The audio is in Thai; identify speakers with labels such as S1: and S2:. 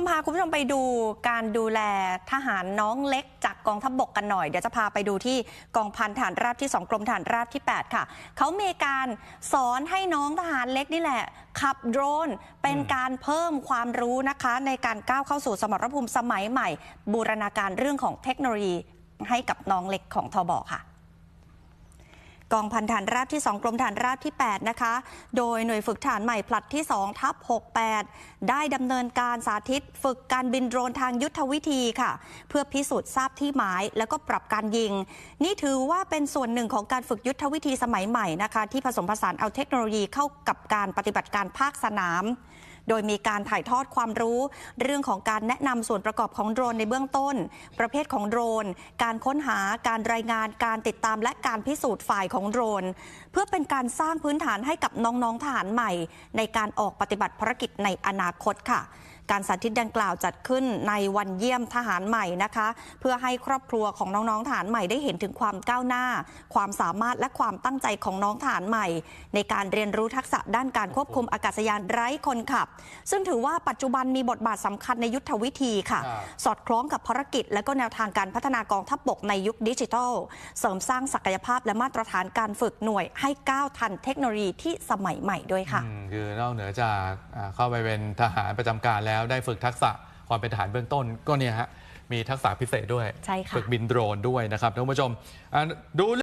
S1: มพาคุณผู้ชมไปดูการดูแลทหารน้องเล็กจากกองทัพบกกันหน่อย เดี๋ยวจะพาไปดูที่กองพันฐานราบที่ 2 กรมฐานราบที่ 8 ค่ะ เขามีการสอนให้น้องทหารเล็กนี่แหละ ขับโดรนเป็นการเพิ่มความรู้นะคะ ในการก้าวเข้าสู่สมรภูมิสมัยใหม่ บูรณาการเรื่องของเทคโนโลยีให้กับน้องเล็กของทบค่ะ กองพันฐานราบที่ 2 กรมฐานราบที่ 8 นะคะ โดยหน่วยฝึกฐานใหม่ผลัดที่2ทับ68 ได้ดำเนินการสาธิต ฝึกการบินโดรนทางยุทธวิธีค่ะ เพื่อพิสูจน์ทราบที่หมาย แล้วก็ปรับการยิง นี่ถือว่าเป็นส่วนหนึ่งของการฝึกยุทธวิธีสมัยใหม่นะคะ ที่ผสมผสานเอาเทคโนโลยีเข้ากับการปฏิบัติการภาคสนาม โดยมีการถ่ายทอดความรู้ เรื่องของการแนะนำส่วนประกอบของโดรนในเบื้องต้น ประเภทของโดรน การค้นหาการรายงาน การติดตามและการพิสูจน์ฝ่ายของโดรน เพื่อเป็นการสร้างพื้นฐานให้กับน้องๆทหารใหม่ ในการออกปฏิบัติภารกิจในอนาคตค่ะ การสาธิตดังกล่าวจัดขึ้นในวันเยี่ยมทหารใหม่นะคะ เพื่อให้ครอบครัวของน้องๆทหารใหม่ได้เห็นถึงความก้าวหน้า ความสามารถและความตั้งใจของน้องทหารใหม่ ในการเรียนรู้ทักษะด้านการควบคุมอากาศยานไร้คนขับ ซึ่งถือว่าปัจจุบันมีบทบาทสำคัญในยุทธวิธีค่ะ
S2: ครับ
S1: สอดคล้องกับภารกิจ และก็แนวทางการพัฒนากองทัพบบกในยุคดิจิทัล เสริมสร้างศักยภาพและมาตรฐานการฝึกหน่วยให้ก้าวทันเทคโนโลยีที่สมัยใหม่ด้วยค่ะ
S2: อืมคือนอกเหนือจากอ่าเข้าไปเป็นทหารประจำการแล้วได้ฝึกทักษะความเป็นทหารเบื้องต้นก็เนี่ยฮะมีทักษะพิเศษด้วย
S1: ใช่ค่ะ
S2: ฝึกบินโดรนด้วยนะครับท่านผู้ชมอ่าดู